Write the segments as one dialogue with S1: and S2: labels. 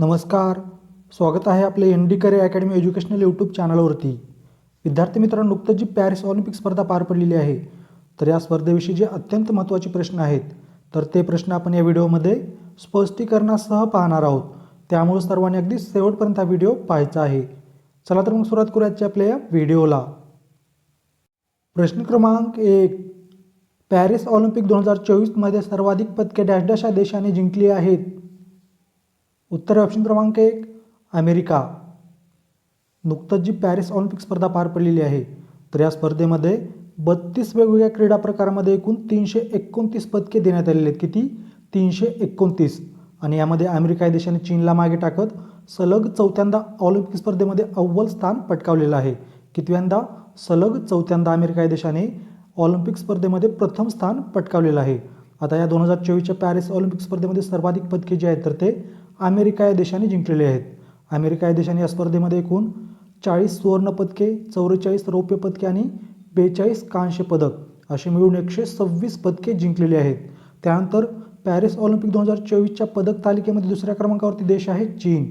S1: नमस्कार. स्वागत आहे आपले N D Kare academy educational YouTube चॅनलवरती. विद्यार्थी मित्रांनो नुकतंच जी पॅरिस ऑलिम्पिक स्पर्धा पार पडलेली आहे तर या स्पर्धेविषयी जे अत्यंत महत्त्वाचे प्रश्न आहेत तर ते प्रश्न आपण या व्हिडिओमध्ये स्पष्टीकरणासह पाहणार आहोत. त्यामुळे सर्वांनी अगदी शेवटपर्यंत हा व्हिडिओ पाहायचा आहे. चला तर मग सुरुवात करूया आपल्या या व्हिडिओला. प्रश्न क्रमांक एक. पॅरिस ऑलिम्पिक दोन हजार चोवीसमध्ये सर्वाधिक पदके डॅश डॅश या देशाने जिंकली आहेत. उत्तर ऑप्शन क्रमांक एक अमेरिका. नुकतंच जी पॅरिस ऑलिम्पिक स्पर्धा पार पडलेली आहे तर या स्पर्धेमध्ये बत्तीस वेगवेगळ्या क्रीडा प्रकारामध्ये एकूण तीनशे एकोणतीस पदके देण्यात आलेली आहेत. किती? तीनशे एकोणतीस. आणि यामध्ये अमेरिका या देशाने चीनला मागे टाकत सलग चौथ्यांदा ऑलिम्पिक स्पर्धेमध्ये अव्वल स्थान पटकावलेलं आहे. कितव्यांदा? सलग चौथ्यांदा अमेरिका या देशाने ऑलिम्पिक स्पर्धेमध्ये प्रथम स्थान पटकावलेलं आहे. आता या दोन हजार चोवीसच्या पॅरिस ऑलिम्पिक स्पर्धेमध्ये सर्वाधिक पदके जे आहेत तर ते अमेरिका या देशाने जिंकलेले आहेत. अमेरिका या देशाने या स्पर्धेमध्ये एकूण चाळीस सुवर्णपदके चौवेचाळीस रौप्य पदके आणि बेचाळीस कांस्य पदक असे मिळून एकशे सव्वीस पदके जिंकलेली आहेत. त्यानंतर पॅरिस ऑलिम्पिक दोन हजार चोवीसच्या पदक तालिकेमध्ये दुसऱ्या क्रमांकावरती देश आहे चीन.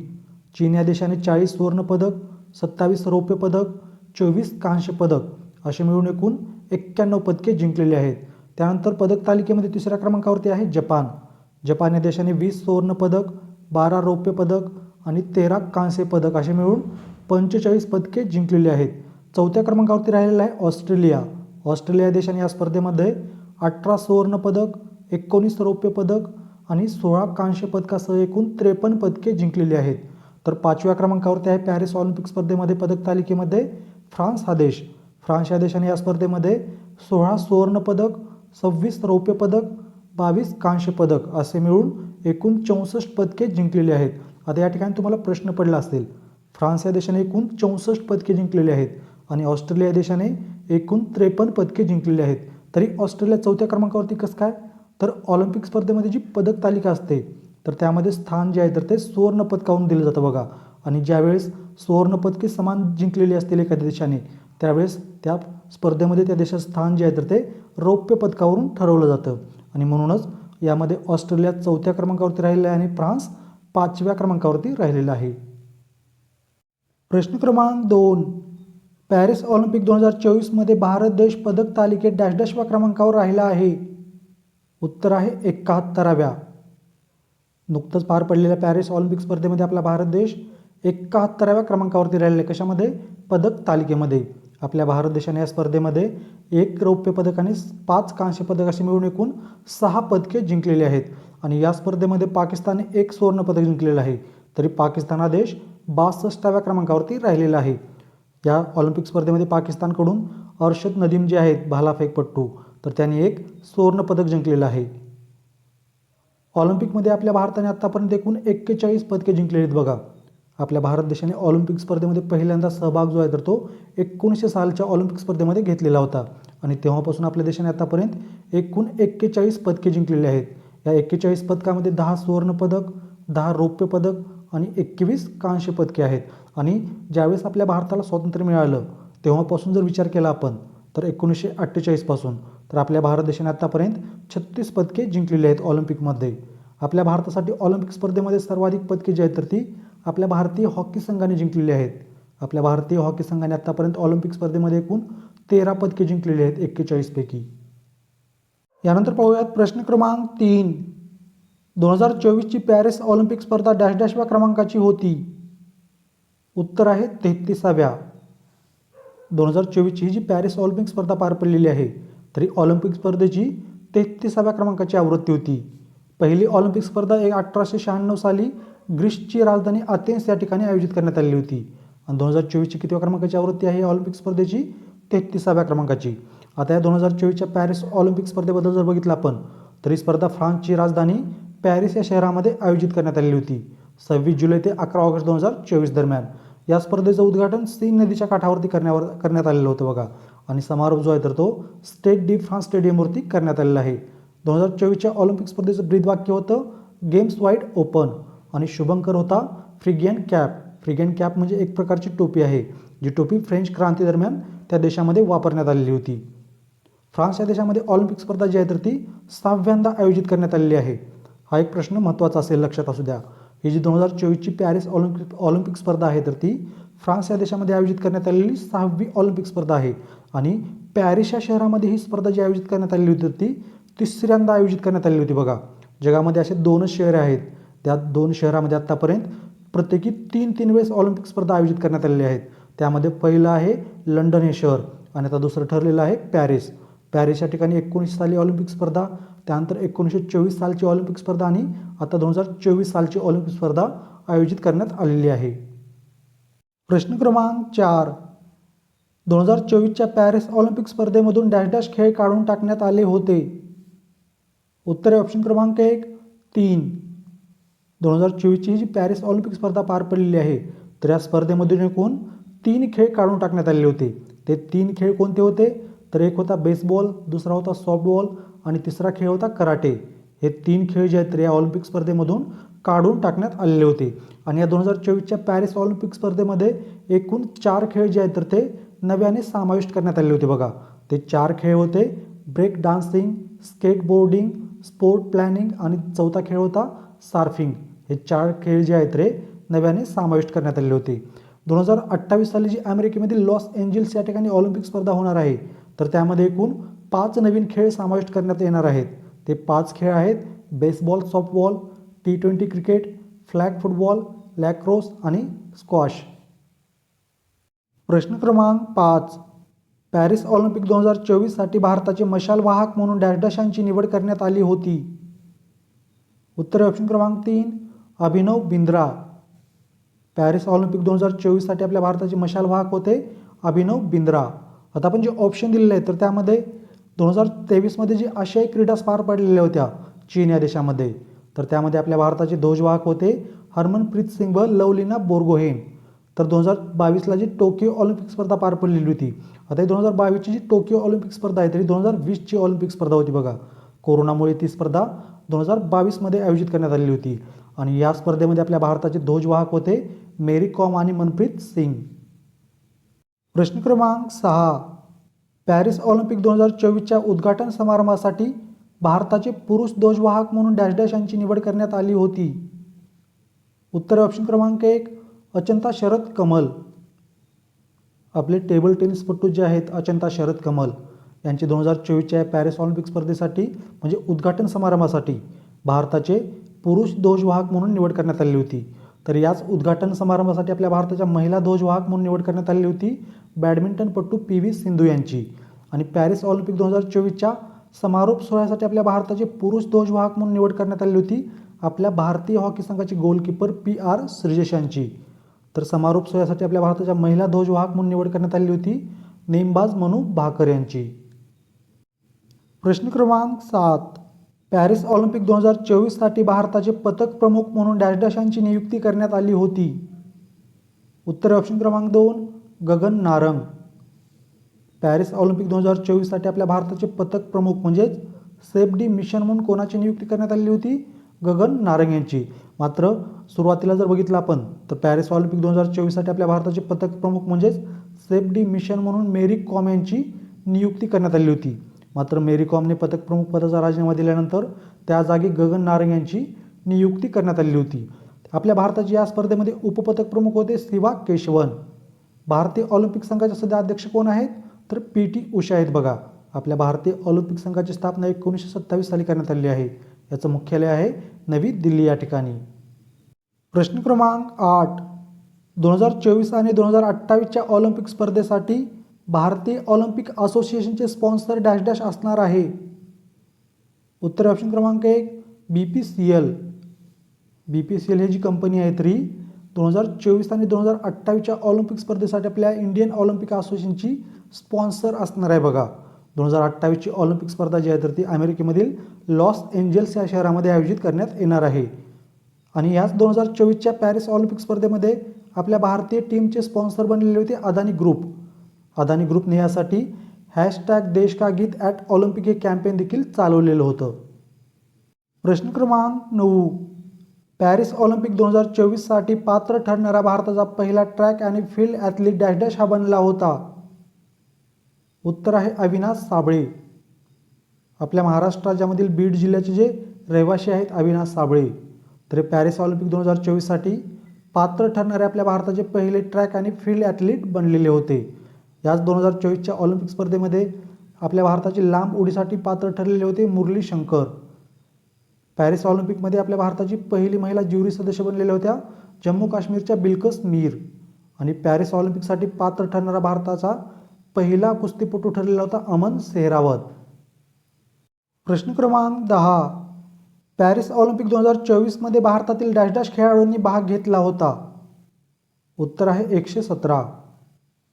S1: चीन या देशाने चाळीस सुवर्णपदक सत्तावीस रौप्य पदक चोवीस कांस्य पदक असे मिळून एकूण एक्क्याण्णव पदके जिंकलेली आहेत. त्यानंतर पदक तालिकेमध्ये तिसऱ्या क्रमांकावरती आहे जपान. जपान या देशाने वीस सुवर्णपदक बारा रौप्य पदक आणि तेरा कांस्य पदक असे मिळून पंचेचाळीस पदके जिंकलेली आहेत. चौथ्या क्रमांकावरती राहिलेलं आहे ऑस्ट्रेलिया. ऑस्ट्रेलिया देशाने या स्पर्धेमध्ये अठरा सुवर्ण पदक एकोणीस रौप्य पदक आणि सोळा कांस्य पदकासह एकूण त्रेपन्न पदके जिंकलेली आहेत. तर पाचव्या क्रमांकावरती आहे पॅरिस ऑलिम्पिक स्पर्धेमध्ये पदक तालिकेमध्ये फ्रान्स हा देश. फ्रान्स या देशाने या स्पर्धेमध्ये सोळा सुवर्ण पदक सव्वीस रौप्य पदक बावीस कांस्य पदक असे मिळून एकूण चौसष्ट पदके जिंकलेली आहेत. आता या ठिकाणी तुम्हाला प्रश्न पडला असेल फ्रान्स या देशाने एकूण चौसष्ट पदके जिंकलेली आहेत आणि ऑस्ट्रेलिया देशाने एकूण त्रेपन्न पदके जिंकलेली आहेत. तरी ऑस्ट्रेलिया चौथ्या क्रमांकावरती कसं काय? तर ऑलिम्पिक स्पर्धेमध्ये जी पदक तालिका असते तर त्यामध्ये स्थान जे आहे तर ते सुवर्ण पदकावून दिलं जातं बघा. आणि ज्यावेळेस सुवर्ण पदके समान जिंकलेली असतील एखाद्या देशाने त्यावेळेस त्या स्पर्धेमध्ये त्या देशाचं स्थान जे आहे तर ते रौप्य पदकावरून ठरवलं जातं. आणि म्हणूनच यामध्ये ऑस्ट्रेलिया चौथ्या क्रमांकावरती राहिलेला आहे आणि फ्रान्स पाचव्या क्रमांकावरती राहिलेला आहे. प्रश्न क्रमांक दोन. पॅरिस ऑलिम्पिक दोन हजार चोवीसमध्ये भारत देश पदक तालिकेत डॅश डॅशव्या क्रमांकावर राहिला आहे. उत्तर आहे एकाहत्तराव्या. नुकतंच पार पडलेल्या पॅरिस ऑलिम्पिक स्पर्धेमध्ये आपला भारत देश एकाहत्तराव्या क्रमांकावरती राहिलेला आहे. कशामध्ये? पदक तालिकेमध्ये. आपल्या भारत देशाने या स्पर्धेमध्ये एक रौप्य पदक आणि पाच कांस्य पदक असे मिळून एकूण सहा पदके जिंकलेली आहेत. आणि या स्पर्धेमध्ये पाकिस्तानने एक सुवर्ण पदक जिंकलेलं आहे. तरी पाकिस्तान हा देश बासष्टाव्या क्रमांकावरती राहिलेला आहे. या ऑलिम्पिक स्पर्धेमध्ये पाकिस्तानकडून अर्शद नदीम जे आहेत भालाफेकपट्टू तर त्यांनी एक सुवर्ण पदक जिंकलेलं आहे. ऑलिम्पिकमध्ये आपल्या भारताने आत्तापर्यंत एकूण एक्केचाळीस पदके जिंकलेली आहेत बघा. आपल्या भारत देशाने ऑलिम्पिक स्पर्धेमध्ये पहिल्यांदा सहभाग जो आहे तर तो एकोणीसशे सालच्या ऑलिम्पिक स्पर्धेमध्ये घेतलेला होता. आणि तेव्हापासून आपल्या देशाने आतापर्यंत एकूण एक्केचाळीस पदके जिंकलेली आहेत. या एक्केचाळीस पदकामध्ये दहा सुवर्णपदक दहा रौप्य पदक आणि एकवीस कांस्य पदके आहेत. आणि ज्यावेळेस आपल्या भारताला स्वातंत्र्य मिळालं तेव्हापासून जर विचार केला आपण तर एकोणीसशे अठ्ठेचाळीसपासून तर आपल्या भारत देशाने आत्तापर्यंत छत्तीस पदके जिंकलेली आहेत ऑलिम्पिकमध्ये. आपल्या भारतासाठी ऑलिम्पिक स्पर्धेमध्ये सर्वाधिक पदके जी आहेत तर ती आपल्या भारतीय हॉकी संघाने जिंकलेले आहेत. आपल्या भारतीय हॉकी संघाने आत्तापर्यंत ऑलिम्पिक स्पर्धेमध्ये एकूण तेरा पदके जिंकलेली आहेत एक्केचाळीसपैकी यानंतर पाहूयात प्रश्न क्रमांक तीन. दोन हजार चोवीसची पॅरिस ऑलिम्पिक स्पर्धा डॅश डॅशव्या क्रमांकाची होती. उत्तर आहे तेहतीसाव्या. दोन हजार चोवीसची ही जी पॅरिस ऑलिम्पिक स्पर्धा पार पडलेली आहे तरी ऑलिम्पिक स्पर्धेची तेहतीसाव्या क्रमांकाची आवृत्ती होती. पहिली ऑलिम्पिक स्पर्धा एक अठराशे शहाण्णव साली ग्रीसची राजधानी अथेन्स या ठिकाणी आयोजित करण्यात आलेली होती. आणि दोन हजार चोवीसची कितव्या क्रमांकाची आवृत्ती आहे ऑलिम्पिक स्पर्धेची? तेहतीसाव्या क्रमांकाची. आता या दोन हजार चोवीसच्या पॅरिस ऑलिम्पिक स्पर्धेबद्दल जर बघितलं आपण तर ही स्पर्धा फ्रान्सची राजधानी पॅरिस या शहरामध्ये आयोजित करण्यात आलेली होती सव्वीस जुलै ते अकरा ऑगस्ट दोन हजार चोवीस दरम्यान. या स्पर्धेचं उद्घाटन सीन नदीच्या काठावरती करण्यावर करण्यात आलेलं होतं बघा. आणि समारोप जो आहे तर तो स्टेट डी फ्रान्स स्टेडियमवरती करण्यात आलेला आहे. दोन हजार चोवीसच्या ऑलिम्पिक स्पर्धेचं ब्रीदवाक्य होतं गेम्स वाईड ओपन. आणि शुभंकर होता फ्रिगियन कॅप. फ्रिगियन कॅप म्हणजे एक प्रकारची टोपी आहे जी टोपी फ्रेंच क्रांतीदरम्यान त्या देशामध्ये वापरण्यात आलेली होती. फ्रान्स या देशामध्ये ऑलिम्पिक स्पर्धा जी आहे तर ती सहाव्यांदा आयोजित करण्यात आलेली आहे. हा एक प्रश्न महत्त्वाचा असेल लक्षात असू द्या. ही जी दोन हजार चोवीसची पॅरिस ऑलिम्पिक ऑलिम्पिक स्पर्धा आहे तर ती फ्रान्स या देशामध्ये आयोजित करण्यात आलेली सहावी ऑलिम्पिक स्पर्धा आहे. आणि पॅरिस या शहरामध्ये ही स्पर्धा जी आयोजित करण्यात आलेली होती तर ती तिसऱ्यांदा आयोजित करण्यात आलेली होती बघा. जगामध्ये असे दोनच शहरे आहेत. त्या दोन शहरामध्ये आत्तापर्यंत प्रत्येकी तीन तीन वेळेस ऑलिम्पिक स्पर्धा आयोजित करण्यात आलेल्या आहेत. त्यामध्ये पहिलं आहे लंडन हे शहर आणि आता दुसरं ठरलेलं आहे पॅरिस. पॅरिस या ठिकाणी एकोणीस साली ऑलिम्पिक स्पर्धा त्यानंतर एकोणीसशे चोवीस सालची ऑलिम्पिक स्पर्धा आणि आता दोन हजार चोवीस सालची ऑलिम्पिक स्पर्धा आयोजित करण्यात आलेली आहे. प्रश्न क्रमांक चार. दोन हजार चोवीसच्या पॅरिस ऑलिम्पिक स्पर्धेमधून डॅश डॅश खेळ काढून टाकण्यात आले होते. उत्तर ऑप्शन क्रमांक एक तीन. दोन हजार चोवीसची जी पॅरिस ऑलिम्पिक स्पर्धा पार पडलेली आहे तर या स्पर्धेमधून एकूण तीन खेळ काढून टाकण्यात आलेले होते. ते तीन खेळ कोणते होते? तर एक होता बेसबॉल दुसरा होता सॉफ्टबॉल आणि तिसरा खेळ होता कराटे हे तीन खेळ जे आहेत तर या ऑलिम्पिक स्पर्धेमधून काढून टाकण्यात आलेले होते. आणि या दोन हजार चोवीसच्या पॅरिस ऑलिम्पिक स्पर्धेमध्ये एकूण चार खेळ जे आहेत तर ते नव्याने समाविष्ट करण्यात आलेले होते बघा. ते चार खेळ होते break dancing skateboarding sport planning आणि चौथा खेळ होता सार्फिंग हे चार खेळ जे आहेत रे नव्याने समाविष्ट करण्यात आलेले होते. दोन हजार अठ्ठावीस साली जी अमेरिकेमधील लॉस एंजल्स या ठिकाणी ऑलिम्पिक स्पर्धा होणार आहे तर त्यामध्ये एकूण पाच नवीन खेळ समाविष्ट करण्यात येणार आहेत. ते पाच खेळ आहेत baseball softball T twenty cricket flag football lacrosse आणि स्क्वॉश. प्रश्न क्रमांक पाच. पॅरिस ऑलिम्पिक दोन हजार चोवीससाठी भारताचे मशाल वाहक म्हणून डॅशडॅशांची निवड करण्यात आली होती. उत्तर ऑप्शन क्रमांक तीन. अभिनव बिंद्रा. पॅरिस ऑलिम्पिक दोन हजार चोवीससाठी आपल्या भारताचे मशाल वाहक होते अभिनव बिंद्रा. आता आपण जे ऑप्शन दिलेले आहेत तर त्यामध्ये दोन हजार तेवीसमध्ये जी आशियाई क्रीडा पार पडलेल्या होत्या चीन या देशामध्ये तर त्यामध्ये आपल्या भारताचे ध्वजवाहक होते हरमनप्रीत सिंग व लवलीना बोरगोहेन. तर दोन हजार बावीसला जी टोकियो ऑलिम्पिक स्पर्धा पार पडलेली होती आता ही दोन हजार बावीसची जी टोकियो ऑलिम्पिक स्पर्धा आहे तरी दोन हजार वीसची ऑलिम्पिक स्पर्धा होती बघा. कोरोनामुळे ती स्पर्धा दोन हजार बावीसमध्ये आयोजित करण्यात आलेली होती. आणि या स्पर्धेमध्ये आपल्या भारताचे ध्वजवाहक होते मेरी कॉम आणि मनप्रीत सिंग. प्रश्न क्रमांक सहा. पॅरिस ऑलिम्पिक दोन हजार चोवीसच्या उद्घाटन समारंभासाठी भारताचे पुरुष ध्वजवाहक म्हणून डॅश डॅश यांची निवड करण्यात आली होती. उत्तर ऑप्शन क्रमांक एक अचंता शरद कमल. आपले टेबल टेनिसपटू जे आहेत अचंता शरद कमल यांचे दोन हजार चोवीसच्या पॅरिस ऑलिम्पिक स्पर्धेसाठी म्हणजे उद्घाटन समारंभासाठी भारताचे पुरुष ध्वजवाहक म्हणून निवड करण्यात आली होती. तर याच उद्घाटन समारंभासाठी आपल्या भारताच्या महिला ध्वजवाहक म्हणून निवड करण्यात आली होती बॅडमिंटनपटू पी व्ही सिंधू यांची. आणि पॅरिस ऑलिम्पिक दोन हजार चोवीसच्या समारोप सोहळ्यासाठी आपल्या भारताचे पुरुष ध्वजवाहक म्हणून निवड करण्यात आली होती आपल्या भारतीय हॉकी संघाची गोलकीपर पी आर श्रीजेश यांची. तर समारोप सोहळ्यासाठी आपल्या भारताच्या महिला ध्वजवाहक म्हणून निवड करण्यात आली होती नेमबाज मनू भाकर यांची. प्रश्न क्रमांक सात. पॅरिस ऑलिम्पिक दोन हजार चोवीससाठी भारताचे पथक प्रमुख म्हणून डॅश डॅशांची नियुक्ती करण्यात आली होती. उत्तर ऑप्शन क्रमांक दोन गगन नारंग. पॅरिस ऑलिम्पिक दोन हजार चोवीससाठी आपल्या भारताचे पथक प्रमुख म्हणजेच सेफ डी मिशन म्हणून कोणाची नियुक्ती करण्यात आली होती? गगन नारंग यांची. मात्र सुरुवातीला जर बघितलं आपण तर पॅरिस ऑलिम्पिक दोन हजार चोवीससाठी आपल्या भारताचे पथक प्रमुख म्हणजेच सेफ डी मिशन म्हणून मेरी कॉम यांची नियुक्ती करण्यात आली होती. मात्र मेरी कॉमने पथकप्रमुख पदाचा राजीनामा दिल्यानंतर त्या जागी गगन नारंग यांची नियुक्ती करण्यात आलेली होती. आपल्या भारताची या स्पर्धेमध्ये उपपथक प्रमुख होते सिवा केशवन. भारतीय ऑलिम्पिक संघाचे सध्या अध्यक्ष कोण आहेत? तर पी टी उषा आहेत बघा. आपल्या भारतीय ऑलिम्पिक संघाची स्थापना एकोणीसशे सत्तावीस साली करण्यात आली आहे. याचं मुख्यालय आहे नवी दिल्ली या ठिकाणी. प्रश्न क्रमांक आठ. दोन हजार चोवीस आणि दोन हजार अठ्ठावीसच्या ऑलिम्पिक स्पर्धेसाठी भारतीय ऑलिम्पिक असोसिएशनचे स्पॉन्सर डॅश डॅश असणार आहे. उत्तर ऑप्शन क्रमांक एक B P C L. B P C L ही जी कंपनी आहे तरी दोन हजार चोवीस आणि दोन हजार अठ्ठावीसच्या ऑलिम्पिक स्पर्धेसाठी आपल्या इंडियन ऑलिम्पिक असोसिएशनची स्पॉन्सर असणार आहे बघा. दोन हजार अठ्ठावीसची ऑलिम्पिक स्पर्धा जी आहे तर ती अमेरिकेमधील लॉस एंजल्स या शहरामध्ये आयोजित करण्यात येणार आहे. आणि याच दोन हजार चोवीसच्या पॅरिस ऑलिम्पिक स्पर्धेमध्ये आपल्या भारतीय टीमचे स्पॉन्सर बनलेले होते अदानी ग्रुप. अदानी ग्रुपने यासाठी हॅशटॅग देश का गीत ॲट ऑलिम्पिक हे कॅम्पेन देखील चालवलेलं होतं. प्रश्न क्रमांक नऊ. पॅरिस ऑलिम्पिक दोन हजार चोवीससाठी पात्र ठरणारा भारताचा पहिला ट्रॅक आणि फील्ड ॲथलीट डॅश डॅश हा बनला होता. उत्तर आहे अविनाश साबळे. आपल्या महाराष्ट्र राज्यामधील बीड जिल्ह्याचे जे रहिवासी आहेत अविनाश साबळे. तर पॅरिस ऑलिम्पिक दोन हजार चोवीससाठी पात्र ठरणारे आपल्या भारताचे पहिले ट्रॅक आणि फील्ड ॲथलीट बनलेले होते. याच दोन हजार चोवीसच्या ऑलिम्पिक स्पर्धेमध्ये आपल्या भारताची लांब उडीसाठी पात्र ठरलेले होते मुरली शंकर. पॅरिस ऑलिम्पिकमध्ये आपल्या भारताची पहिली महिला ज्युरी सदस्य बनलेल्या होत्या जम्मू काश्मीरच्या बिल्कस मीर. आणि पॅरिस ऑलिम्पिकसाठी पात्र ठरणारा भारताचा पहिला कुस्तीपटू ठरलेला होता अमन सेहरावत. प्रश्न क्रमांक दहा. पॅरिस ऑलिम्पिक दोन हजार चोवीसमध्ये भारतातील डॅश डॅश खेळाडूंनी भाग घेतला होता. उत्तर आहे एकशे सतरा.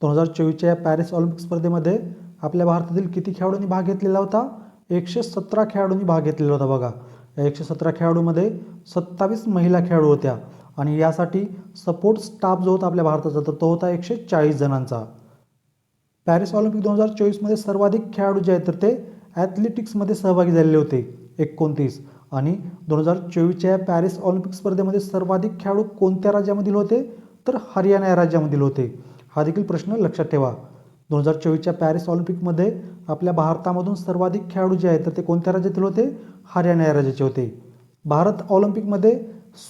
S1: दोन हजार चोवीसच्या या पॅरिस ऑलिम्पिक स्पर्धेमध्ये आपल्या भारतातील किती खेळाडूंनी भाग घेतलेला होता? एकशे सतरा खेळाडूंनी भाग घेतलेला होता बघा. या एकशे सतरा खेळाडूमध्ये सत्तावीस महिला खेळाडू होत्या. आणि यासाठी सपोर्ट स्टाफ जो होता आपल्या भारताचा तर तो होता एकशे चाळीस जणांचा. पॅरिस ऑलिम्पिक दोन हजार चोवीसमध्ये सर्वाधिक खेळाडू जे आहेत तर ते ॲथलेटिक्समध्ये सहभागी झालेले होते. एकोणतीस. आणि दोन हजार चोवीसच्या या पॅरिस ऑलिम्पिक स्पर्धेमध्ये सर्वाधिक खेळाडू कोणत्या राज्यामधील होते? तर हरियाणा या राज्यामधील होते. हा देखील प्रश्न लक्षात ठेवा. दोन हजार चोवीसच्या पॅरिस ऑलिम्पिकमध्ये आपल्या भारतामधून सर्वाधिक खेळाडू जे आहेत तर ते कोणत्या राज्यातील होते? हरियाणा या राज्याचे होते. भारत ऑलिम्पिकमध्ये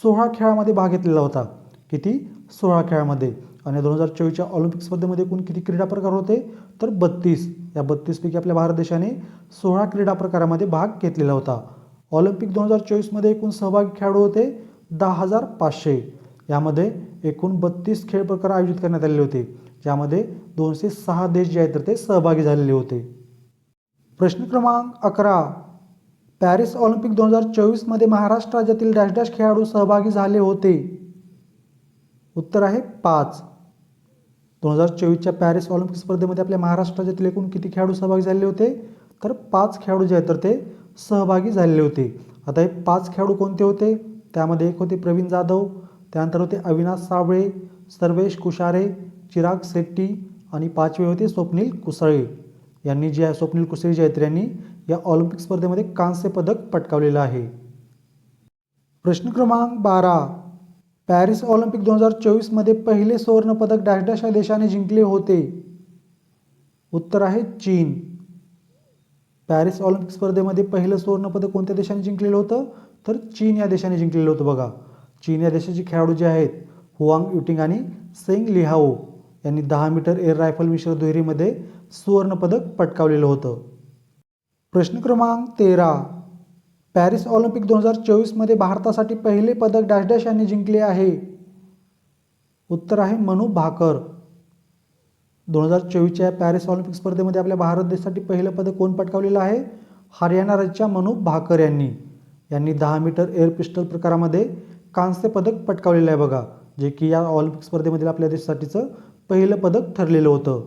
S1: सोळा खेळामध्ये भाग घेतलेला होता. किती? सोळा खेळामध्ये. आणि दोन हजार चोवीसच्या ऑलिम्पिक स्पर्धेमध्ये एकूण किती क्रीडा प्रकार होते? तर बत्तीस. या बत्तीसपैकी आपल्या भारत देशाने सोळा क्रीडा प्रकारामध्ये भाग घेतलेला होता. ऑलिम्पिक दोन हजार चोवीसमध्ये एकूण सहभागी खेळाडू होते दहा हजार पाचशे. यामध्ये एकूण बत्तीस खेळ प्रकार आयोजित करण्यात आलेले होते ज्यामध्ये दोनशे सहा देश जे आहेत तर ते सहभागी झालेले होते. प्रश्न क्रमांक अकरा पॅरिस ऑलिम्पिक दोन हजार चोवीसमध्ये महाराष्ट्र राज्यातील डॅश डॅश खेळाडू सहभागी झाले होते? उत्तर आहे पाच. दोन हजार चोवीसच्या पॅरिस ऑलिम्पिक स्पर्धेमध्ये आपल्या महाराष्ट्र राज्यातील एकूण किती खेळाडू सहभागी झालेले होते? तर पाच खेळाडू जे आहेत तर ते सहभागी झालेले होते. आता हे पाच खेळाडू कोणते होते? त्यामध्ये एक होते प्रवीण जाधव त्यानंतर होते अविनाश साबळे सर्वेश कुशारे चिराग शेट्टी आणि पाचवे होते स्वप्नील कुसळे. यांनी जे आहे स्वप्नील कुसळे जे आहेत यांनी या ऑलिम्पिक स्पर्धेमध्ये कांस्य पदक पटकावलेलं आहे. प्रश्न क्रमांक बारा. पॅरिस ऑलिम्पिक दोन हजार चोवीसमध्ये पहिले सुवर्णपदक डॅश डॅश या देशाने जिंकले होते. उत्तर आहे चीन. पॅरिस ऑलिम्पिक स्पर्धेमध्ये पहिलं सुवर्णपदक कोणत्या देशाने जिंकलेलं होतं? तर चीन या देशाने जिंकलेलं होतं बघा. चीन या देशाचे खेळाडू जे आहेत हुआंग युटिंग आणि सेंग लिहाओ यांनी दहा मीटर एअर रायफल मिश्र दुहेरीमध्ये सुवर्णपदक पटकावलेलं होतं. प्रश्न क्रमांक तेरा. पॅरिस ऑलिम्पिक दोन हजार चोवीसमध्ये भारतासाठी पहिले पदक डॅश डॅश यांनी जिंकले आहे. उत्तर आहे मनु भाकर. दोन हजार चोवीसच्या पॅरिस ऑलिम्पिक स्पर्धेमध्ये आपल्या भारत देशासाठी पहिलं पदक कोण पटकावलेलं आहे? हरियाणा राज्याच्या मनु भाकर यांनी. यांनी दहा मीटर एअर पिस्टल प्रकारामध्ये कांस्य पदक पटकावलेलं आहे बघा जे की या ऑलिम्पिक स्पर्धेमधील आपल्या देशासाठीचं पहिलं पदक ठरलेलं होतं.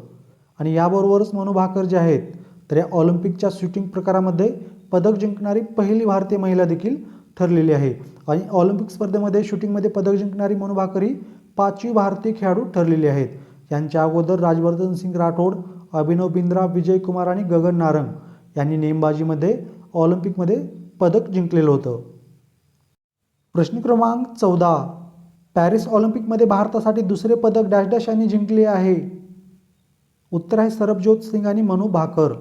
S1: आणि याबरोबरच मनू भाकर जे आहेत तर या ऑलिम्पिकच्या शूटिंग प्रकारामध्ये पदक जिंकणारी पहिली भारतीय महिला देखील ठरलेली आहे. आणि ऑलिम्पिक स्पर्धेमध्ये शूटिंगमध्ये पदक जिंकणारी मनू भाकर ही पाचवी भारतीय खेळाडू ठरलेली आहेत. यांच्या अगोदर राजवर्धन सिंग राठोड अभिनव बिंद्रा विजय कुमार आणि गगन नारंग यांनी नेमबाजीमध्ये ऑलिम्पिकमध्ये पदक जिंकलेलं होतं. प्रश्न क्रमांक चौदा. पॅरिस ऑलिम्पिकमध्ये भारतासाठी दुसरे पदक डॅश डॅश यांनी जिंकले आहे. उत्तर आहे सरबजोत सिंग आणि मनु भाकर.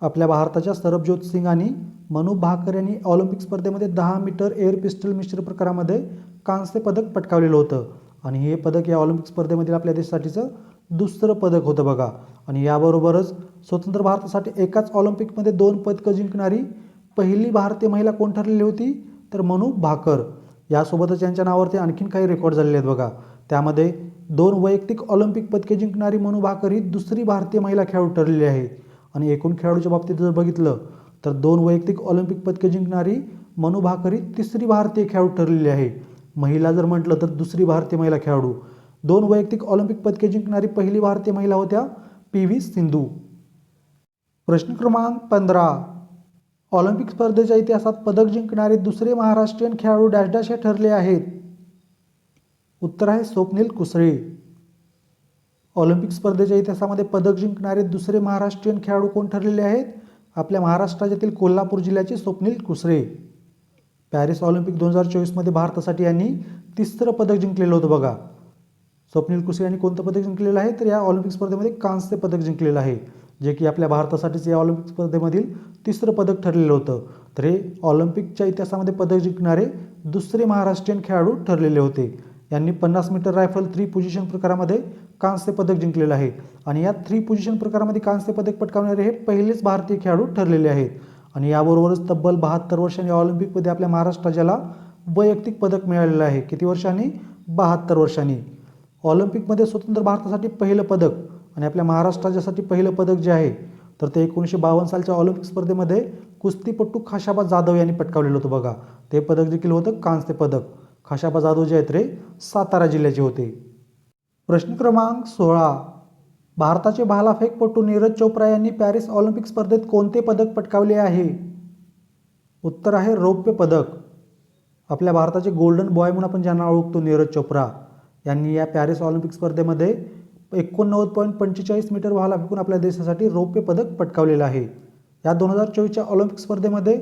S1: आपल्या भारताच्या सरबजोत सिंग आणि मनु भाकर यांनी ऑलिम्पिक स्पर्धेमध्ये दहा मीटर एअर पिस्टल मिश्र प्रकारामध्ये कांस्य पदक पटकावलेलं होतं. आणि हे पदक या ऑलिम्पिक स्पर्धेमधील आपल्या देशासाठीचं दुसरं पदक होतं बघा. आणि याबरोबरच स्वतंत्र भारतासाठी एकाच ऑलिम्पिकमध्ये दोन पदकं जिंकणारी पहिली भारतीय महिला कोण ठरलेली होती? तर मनु भाकर. यासोबतच यांच्या नावावरती आणखीन काही रेकॉर्ड झालेले आहेत बघा. त्यामध्ये दोन वैयक्तिक ऑलिम्पिक पदके जिंकणारी मनु भाकर ही दुसरी भारतीय महिला खेळाडू ठरलेली आहे. आणि एकूण खेळाडूच्या बाबतीत जर बघितलं तर दोन वैयक्तिक ऑलिम्पिक पदके जिंकणारी मनु भाकर ही तिसरी भारतीय खेळाडू ठरलेली आहे. महिला जर म्हटलं तर दुसरी भारतीय महिला खेळाडू. दोन वैयक्तिक ऑलिम्पिक पदके जिंकणारी पहिली भारतीय महिला होत्या पी व्ही सिंधू. प्रश्न क्रमांक पंधरा. ऑलिम्पिक स्पर्धेच्या इतिहासात पदक जिंकणारे दुसरे महाराष्ट्रीयन खेळाडू डॅश डॅश हे ठरले आहेत. उत्तर आहे स्वप्नील कुसळे. ऑलिम्पिक स्पर्धेच्या इतिहासामध्ये पदक जिंकणारे दुसरे महाराष्ट्रीयन खेळाडू कोण ठरलेले आहेत? आपल्या महाराष्ट्र राज्यातील कोल्हापूर जिल्ह्याचे स्वप्नील कुसळे. पॅरिस ऑलिम्पिक दोन हजार चोवीसमध्ये भारतासाठी यांनी तिसरं पदक जिंकलेलं होतं बघा. स्वप्नील कुसरे यांनी कोणतं पदक जिंकलेलं आहे? तर या ऑलिम्पिक स्पर्धेमध्ये कांस्य पदक जिंकलेलं आहे. जे की आपल्या भारतासाठीच या ऑलिम्पिक स्पर्धेमधील तिसरं पदक ठरलेलं होतं. तर हे ऑलिम्पिकच्या इतिहासामध्ये पदक जिंकणारे दुसरे महाराष्ट्रीयन खेळाडू ठरलेले होते. यांनी पन्नास मीटर रायफल थ्री पोझिशन प्रकारामध्ये कांस्य पदक जिंकलेलं आहे. आणि या थ्री पोझिशन प्रकारामध्ये कांस्य पदक पटकावणारे हे पहिलेच भारतीय खेळाडू ठरलेले आहेत. आणि याबरोबरच तब्बल बहात्तर वर्षांनी ऑलिम्पिकमध्ये आपल्या महाराष्ट्र राज्याला वैयक्तिक पदक मिळालेलं आहे. किती वर्षांनी? बहात्तर वर्षांनी. ऑलिम्पिकमध्ये स्वतंत्र भारतासाठी पहिलं पदक आणि आपल्या महाराष्ट्राच्यासाठी पहिलं पदक जे आहे तर ते एकोणीसशे बावन्न सालच्या ऑलिम्पिक स्पर्धेमध्ये कुस्तीपटू खाशाबा जाधव यांनी पटकावलेलं होतं बघा. ते पदक देखील होतं कांस्य पदक. खाशाबा जाधव जे आहेत रे सातारा जिल्ह्याचे होते. प्रश्न क्रमांक सोळा. भारताचे भालाफेकपटू नीरज चोप्रा यांनी पॅरिस ऑलिम्पिक स्पर्धेत कोणते पदक पटकावले आहे? उत्तर आहे रौप्य पदक. आपल्या भारताचे गोल्डन बॉय म्हणून आपण ज्यांना ओळखतो नीरज चोप्रा यांनी या पॅरिस ऑलिम्पिक स्पर्धेमध्ये एकोणनव्वद पॉईंट पंचेचाळीस मीटर व्हायला फेकून आपल्या देशासाठी रौप्य पदक पटकावलेलं आहे. या दोन हजार चोवीसच्या ऑलिम्पिक स्पर्धेमध्ये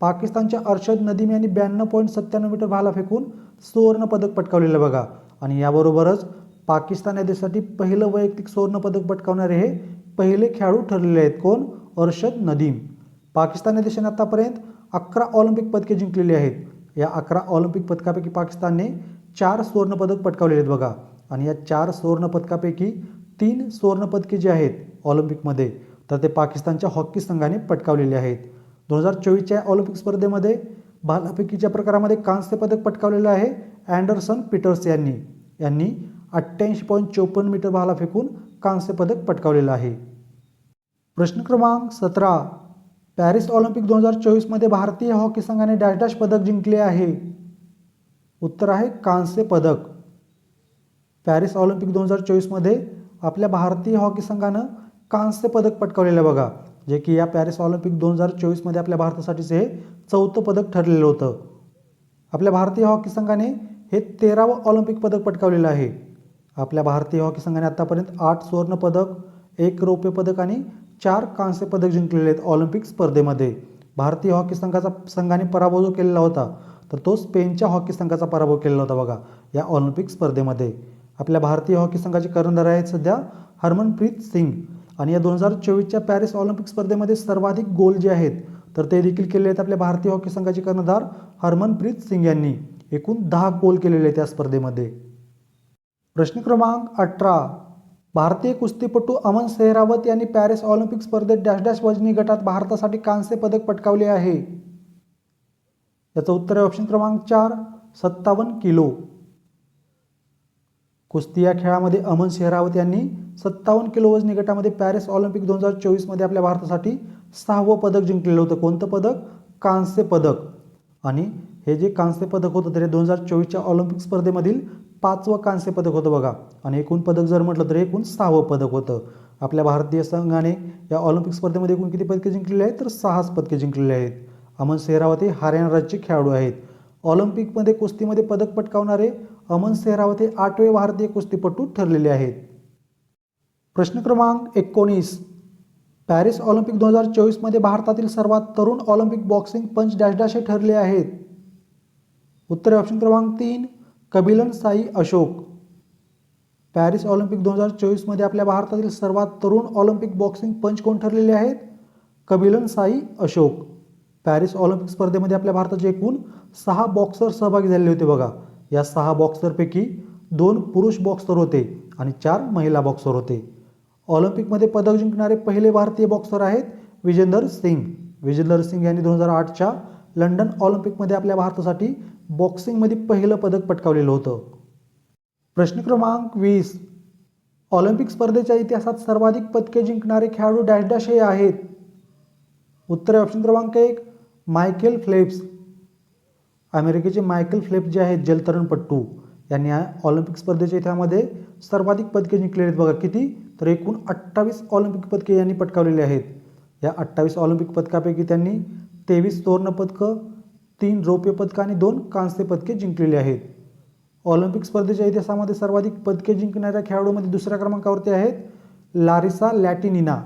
S1: पाकिस्तानच्या अर्शद नदीम यांनी ब्याण्णव पॉईंट सत्त्याण्णव मीटर भाला फेकून सुवर्णपदक पटकावलेलं बघा. आणि याबरोबरच पाकिस्तान या देशासाठी पहिलं वैयक्तिक सुवर्णपदक पटकावणारे हे पहिले खेळाडू ठरलेले आहेत कोण? अर्शद नदीम. पाकिस्तान या देशाने आतापर्यंत अकरा ऑलिम्पिक पदके जिंकलेली आहेत. या अकरा ऑलिम्पिक पदकापैकी पाकिस्तानने चार सुवर्णपदक पटकावलेले आहेत बघा. आणि या चार सुवर्णपदकापैकी तीन सुवर्णपदके जी आहेत ऑलिम्पिकमध्ये तर ते पाकिस्तानच्या हॉकी संघाने पटकावलेले आहेत. दोन हजार चोवीसच्या ऑलिम्पिक स्पर्धेमध्ये भालाफेकीच्या प्रकारामध्ये कांस्य पदक पटकावलेलं आहे अँडरसन पीटर्स यांनी. यांनी अठ्ठ्याऐंशी पॉईंट चोपन्न मीटर भाला फेकून कांस्य पदक पटकावलेलं आहे. प्रश्न क्रमांक सतरा. पॅरिस ऑलिम्पिक दोन हजार चोवीसमध्ये भारतीय हॉकी संघाने डॅश डॅश पदक जिंकले आहे. उत्तर आहे कांस्य पदक. पॅरिस ऑलिम्पिक दोन हजार चोवीसमध्ये आपल्या भारतीय हॉकी संघानं कांस्य पदक पटकावलेलं आहे बघा जे की या पॅरिस ऑलिम्पिक दोन हजार चोवीसमध्ये आपल्या भारतासाठीचे हे चौथं पदक ठरलेलं होतं. आपल्या भारतीय हॉकी संघाने हे तेरावं ऑलिम्पिक पदक पटकावलेलं आहे. आपल्या भारतीय हॉकी संघाने आतापर्यंत आठ सुवर्ण पदक एक रौप्य पदक आणि चार कांस्य पदक जिंकलेले आहेत ऑलिम्पिक स्पर्धेमध्ये. भारतीय हॉकी संघाचा संघाने पराभव जो केलेला होता तर तो स्पेनच्या हॉकी संघाचा पराभव केलेला होता बघा या ऑलिम्पिक स्पर्धेमध्ये. आपल्या भारतीय हॉकी संघाचे कर्णधार आहेत सध्या हरमनप्रीत सिंग. आणि या दोन हजार चोवीसच्या पॅरिस ऑलिम्पिक स्पर्धेमध्ये सर्वाधिक गोल जे आहेत तर ते देखील केले आहेत आपल्या भारतीय हॉकी संघाचे कर्णधार हरमनप्रीत सिंग यांनी. एकूण दहा गोल केलेले आहेत त्या स्पर्धेमध्ये. प्रश्न क्रमांक अठरा. भारतीय कुस्तीपटू अमन सेहरावत यांनी पॅरिस ऑलिम्पिक स्पर्धेत डॅश डॅश वजनी गटात भारतासाठी कांस्य पदक पटकावले आहे. याचं उत्तर आहे ऑप्शन क्रमांक चार सत्तावन्न किलो. कुस्ती या खेळामध्ये अमन शेहरावत यांनी सत्तावन्न किलो वजनी गटामध्ये पॅरिस ऑलिम्पिक दोन हजार चोवीसमध्ये आपल्या भारतासाठी सहावं पदक जिंकलेलं होतं. कोणतं पदक? कांस्य पदक. आणि हे जे कांस्य पदक होतं तर हे दोन हजार चोवीसच्या ऑलिम्पिक स्पर्धेमधील पाचवं कांस्य पदक होतं बघा. आणि एकूण पदक जर म्हटलं तर एकूण सहावं पदक होतं. आपल्या भारतीय संघाने या ऑलिम्पिक स्पर्धेमध्ये एकूण किती पदके जिंकलेली आहेत? तर सहाच पदके जिंकलेली आहेत. अमन सेहरावत हे हरियाणा राज्याचे खेळाडू आहेत. ऑलिम्पिकमध्ये कुस्तीमध्ये पदक पटकावणारे अमन सेहरावत हे आठवे भारतीय कुस्तीपटू ठरलेले आहेत. प्रश्न क्रमांक एकोणीस. पॅरिस ऑलिम्पिक दोन हजार चोवीसमध्ये भारतातील सर्वात तरुण ऑलिम्पिक बॉक्सिंग पंच डॅश डॅश हे ठरले आहेत. उत्तर ऑप्शन क्रमांक तीन कबिलन साई अशोक. पॅरिस ऑलिम्पिक दोन हजार चोवीसमध्ये आपल्या भारतातील सर्वात तरुण ऑलिम्पिक बॉक्सिंग पंच कोण ठरलेले आहेत? कबिलन साई अशोक. पॅरिस ऑलिम्पिक स्पर्धेमध्ये आपल्या भारताचे एकूण सहा बॉक्सर सहभागी झालेले होते बघा. या सहा बॉक्सरपैकी दोन पुरुष बॉक्सर होते आणि चार महिला बॉक्सर होते. ऑलिम्पिकमध्ये पदक जिंकणारे पहिले भारतीय बॉक्सर आहेत विजेंदर सिंग. विजेंदर सिंग यांनी दोन हजार आठच्या लंडन ऑलिम्पिकमध्ये आपल्या भारतासाठी बॉक्सिंगमध्ये पहिलं पदक पटकावलेलं होतं. प्रश्न क्रमांक वीस. ऑलिम्पिक स्पर्धेच्या इतिहासात सर्वाधिक पदके जिंकणारे खेळाडू डॅश डॅश हे आहेत. उत्तर ऑप्शन क्रमांक एक मायकेल फ्लेप्स. अमेरिकेचे मायकल फ्लेप जे आहेत जलतरणपट्टू यांनी ऑलिम्पिक स्पर्धेच्या इतिहासामध्ये सर्वाधिक पदके जिंकलेली आहेत. बघा किती? तर एकूण अठ्ठावीस ऑलिम्पिक पदके यांनी पटकावलेली आहेत. या अठ्ठावीस ऑलिम्पिक पदकापैकी त्यांनी तेवीस सुवर्णपदकं तीन रौप्य पदकं आणि दोन कांस्य पदके जिंकलेली आहेत. ऑलिम्पिक स्पर्धेच्या इतिहासामध्ये सर्वाधिक पदके जिंकणाऱ्या खेळाडूमध्ये दुसऱ्या क्रमांकावरती आहेत लारिसा लॅटिनिना.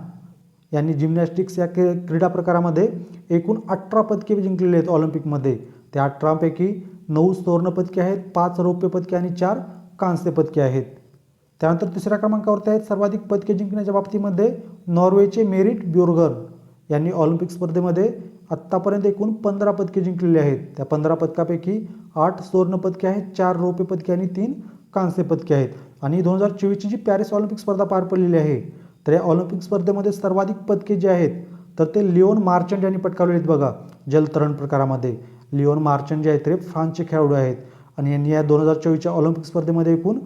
S1: यांनी जिम्नॅस्टिक्स या क्री क्रीडा प्रकारामध्ये एकूण अठरा पदके जिंकलेली आहेत ऑलिम्पिकमध्ये. त्या अठरापैकी नऊ सुवर्णपदके आहेत पाच रौप्य पदके आणि चार कांस्य पदके आहेत. त्यानंतर तिसऱ्या क्रमांकावरती आहेत सर्वाधिक पदके जिंकण्याच्या बाबतीमध्ये नॉर्वेचे मेरिट ब्युर्गर यांनी ऑलिम्पिक स्पर्धेमध्ये आत्तापर्यंत एकूण पंधरा पदके जिंकलेली आहेत. त्या पंधरा पदकापैकी आठ सुवर्णपदके आहेत चार रौप्य पदके आणि तीन कांस्य पदके आहेत. आणि दोन हजार चोवीसची जी पॅरिस ऑलिम्पिक स्पर्धा पार पडलेली आहे तर या ऑलिम्पिक स्पर्धेमध्ये सर्वाधिक पदके जे आहेत तर ते लिओन मार्चंट यांनी पटकावलेले आहेत बघा जलतरण प्रकारामध्ये. लिओन मार्चन जे आहेत ते फ्रान्सचे खेळाडू आहेत. आणि यांनी या दोन हजार चोवीसच्या ऑलिम्पिक स्पर्धेमध्ये एकूण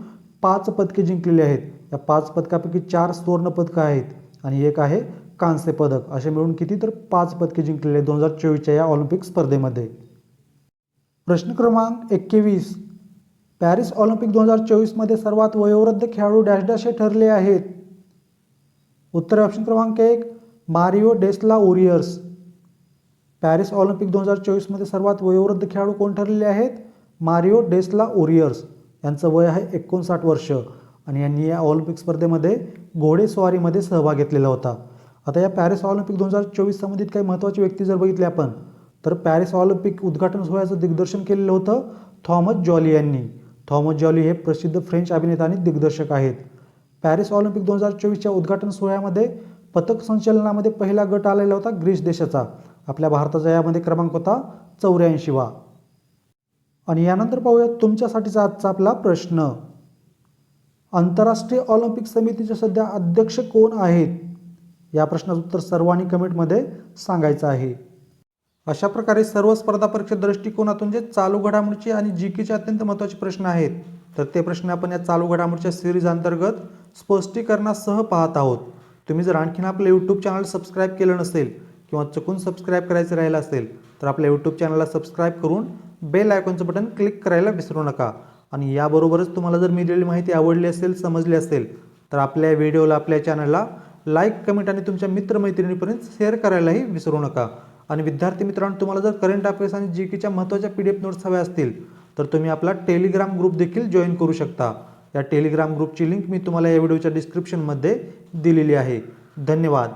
S1: पाच पदके जिंकलेली आहेत. या पाच पदकापैकी चार सुवर्ण पदकं आहेत आणि एक आहे कांस्य पदक. असे मिळून किती तर पाच पदके जिंकलेले आहेत दोन हजार चोवीसच्या या ऑलिम्पिक स्पर्धेमध्ये. प्रश्न क्रमांक एक्केवीस पॅरिस ऑलिम्पिक दोन हजार चोवीसमध्ये सर्वात वयोवृद्ध खेळाडू डॅश डॅश हे ठरले आहेत. उत्तर ऑप्शन क्रमांक एक मारिओ डेस्ला ओरियर्स पॅरिस ऑलिम्पिक दोन हजार चोवीसमध्ये सर्वात वयोवृद्ध खेळाडू कोण ठरलेले आहेत? मारिओ डेस्ला ओरियर्स. यांचं वय आहे एकोणसाठ वर्ष. आणि यांनी या ऑलिम्पिक स्पर्धेमध्ये घोडेस्वारीमध्ये सहभाग घेतलेला होता. आता या पॅरिस ऑलिम्पिक दोन हजार चोवीस संबंधित काही महत्त्वाची व्यक्ती जर बघितली आपण तर पॅरिस ऑलिम्पिक उद्घाटन सोहळ्याचं दिग्दर्शन केलेलं होतं थॉमस जॉली यांनी. थॉमस जॉली हे प्रसिद्ध फ्रेंच अभिनेता आणि दिग्दर्शक आहेत. पॅरिस ऑलिम्पिक दोन हजार चोवीसच्या उद्घाटन सोहळ्यामध्ये पथक संचलनामध्ये पहिला गट आलेला होता ग्रीस देशाचा. आपल्या भारताचा यामध्ये क्रमांक होता चौऱ्याऐंशीवा. आणि यानंतर पाहूया तुमच्यासाठीचा आजचा आपला प्रश्न. आंतरराष्ट्रीय ऑलिम्पिक समितीचे सध्या अध्यक्ष कोण आहेत? या प्रश्नाचं उत्तर सर्वांनी कमेंटमध्ये सांगायचं आहे. अशा प्रकारे सर्व स्पर्धा परीक्षा दृष्टिकोनातून जे चालू घडामोडीचे आणि जी केचे अत्यंत महत्त्वाचे प्रश्न आहेत तर ते प्रश्न आपण या चालू घडामोडीच्या सिरीज अंतर्गत स्पष्टीकरणासह पाहत आहोत. तुम्ही जर आणखीन आपलं यूट्यूब चॅनल सबस्क्राईब केलं नसेल किंवा चुकून सबस्क्राईब करायचं राहिलं असेल तर आपल्या यूट्यूब चॅनलला सबस्क्राईब करून बेल आयकॉनचं बटन क्लिक करायला विसरू नका. आणि याबरोबरच तुम्हाला जर मी दिलेली माहिती आवडली असेल समजली असेल तर आपल्या व्हिडिओला आपल्या चॅनलला लाईक कमेंट आणि तुमच्या मित्रमैत्रिणीपर्यंत शेअर करायलाही विसरू नका. आणि विद्यार्थी मित्रांनो तुम्हाला जर करंट अफेअर्स आणि जी केच्या महत्त्वाच्या पी डी एफ नोट्स हव्या असतील तर तुम्ही आपला टेलिग्राम ग्रुप देखील जॉईन करू शकता. या टेलिग्राम ग्रुपची लिंक मी तुम्हाला या व्हिडिओच्या डिस्क्रिप्शनमध्ये दिलेली आहे. धन्यवाद.